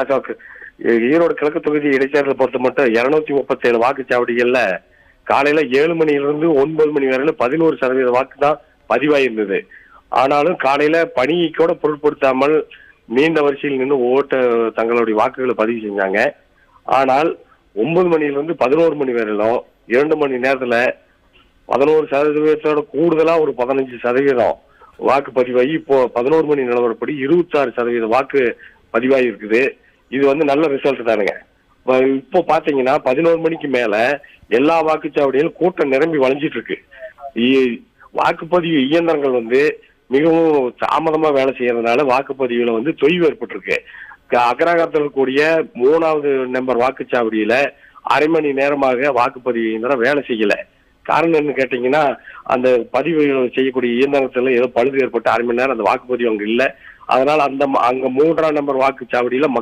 அசோக் ஈரோடு கிழக்கு தொகுதி இடைத்தேர்தல் பொறுத்த மட்டும் இருநூத்தி முப்பத்தேழு வாக்குச்சாவடிகள்ல காலையில ஏழு மணியிலிருந்து ஒன்பது மணி வரையில பதினோரு சதவீத வாக்கு தான் பதிவாயிருந்தது. ஆனாலும் காலையில பணியை கூட பொருட்படுத்தாமல் நீண்ட வரிசையில் நின்று ஓட்ட தங்களுடைய வாக்குகளை பதிவு செஞ்சாங்க. ஆனால் ஒன்பது மணியிலிருந்து பதினோரு மணி வரையிலும் இரண்டு மணி நேரத்துல பதினோரு சதவீதத்தோட கூடுதலா ஒரு பதினஞ்சு சதவீதம் வாக்கு பதிவாகி இப்போ பதினோரு மணி நிலவரப்படி இருபத்தாறு சதவீத வாக்கு பதிவாகி இருக்குது இது வந்து நல்ல ரிசல்ட் தானுங்க. இப்போ பாத்தீங்கன்னா பதினோரு மணிக்கு மேல எல்லா வாக்குச்சாவடியிலும் கூட்டம் நிரம்பி வளைஞ்சிட்டு இருக்கு இ- வாக்குப்பதிவு இயந்திரங்கள் வந்து மிகவும் தாமதமா வேலை செய்யறதுனால வாக்குப்பதிவுல வந்து தொய்வு ஏற்பட்டிருக்கு. அக்ரகாரத்தில் கூடிய மூணாவது நம்பர் வாக்குச்சாவடியில அரை மணி நேரமாக வாக்குப்பதிவு இயந்திரம் வேலை செய்யல. காரணம் என்ன கேட்டீங்கன்னா அந்த பதிவு செய்யக்கூடிய இயந்திரத்துல ஏதோ பழுது ஏற்பட்டு அரை மணி நேரம் அந்த வாக்குப்பதிவு அங்க இல்லை. அதனால அந்த அங்க மூன்றாம் நம்பர் வாக்குச்சாவடியில